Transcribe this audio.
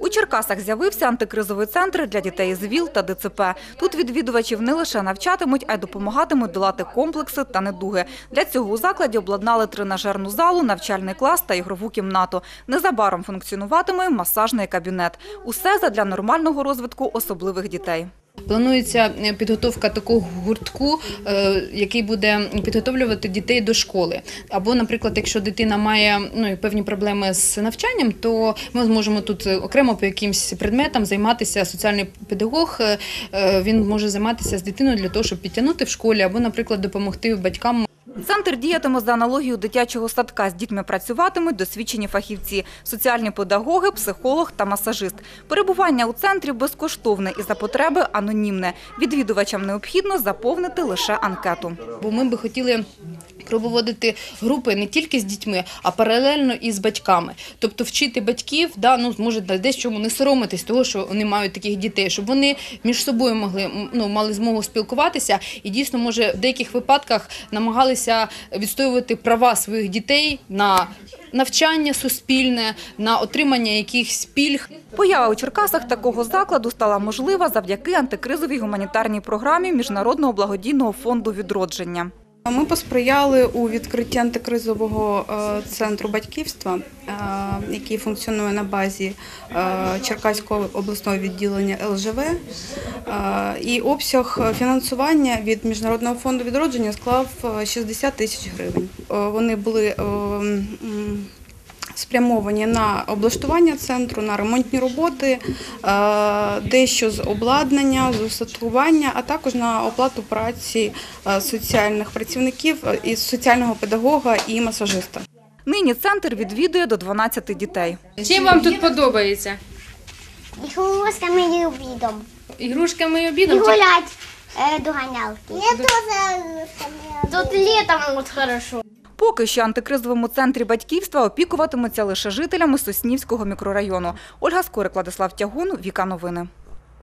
У Черкасах з'явився антикризовий центр для дітей з ВІЛ та ДЦП. Тут відвідувачів не лише навчатимуть, а й допомагатимуть долати комплекси та недуги. Для цього у закладі обладнали тренажерну залу, навчальний клас та ігрову кімнату. Незабаром функціонуватиме масажний кабінет. Усе задля нормального розвитку особливих дітей. Планується е, підготовка такого гуртку, е, який буде підготовлювати дітей до школи. Або, наприклад, якщо дитина має ну, певні проблеми з навчанням, то ми зможемо тут окремо по якимсь предметам займатися. Соціальний педагог е, е, він може займатися з дитиною для того, щоб підтягнути в школі, або, наприклад, допомогти батькам Центр діятиме за аналогією дитячого садка. З дітьми працюватимуть досвідчені фахівці – соціальні педагоги, психолог та масажист. Перебування у центрі безкоштовне і за потреби анонімне. Відвідувачам необхідно заповнити лише анкету. Бо ми би хотіли проводити групи не тільки з дітьми, а паралельно і з батьками. Тобто вчити батьків, да, ну, може десь чому не соромитись того, що вони мають таких дітей, щоб вони між собою могли ну, мали змогу спілкуватися і дійсно, може, в деяких випадках намагалися відстоювати права своїх дітей на навчання суспільне, на отримання якихось пільг. Поява у Черкасах такого закладу стала можлива завдяки антикризовій гуманітарній програмі Міжнародного благодійного фонду відродження. Ми посприяли у відкритті антикризового е, центру батьківства, е, який функціонує на базі е, Черкаського обласного відділення ЛЖВ. І обсяг фінансування від Міжнародного фонду відродження склав е, 60 тисяч гривень. Вони були спрямовані на облаштування центру, на ремонтні роботи, е, дещо з обладнання, з устаткування, а також на оплату праці е, соціальних працівників е, із соціального педагога і масажиста. Нині центр відвідує до 12 дітей. Чим вам тут подобається? Ігрушками і обідом. Ігрушками і І обідом? чи- гулять до ганялки. Я теж Тут літом от хорошо. Поки що антикризовому центрі батьківства опікуватимуться лише жителями Соснівського мікрорайону. Ольга Скорик, Владислав Тягун, Віка Новини.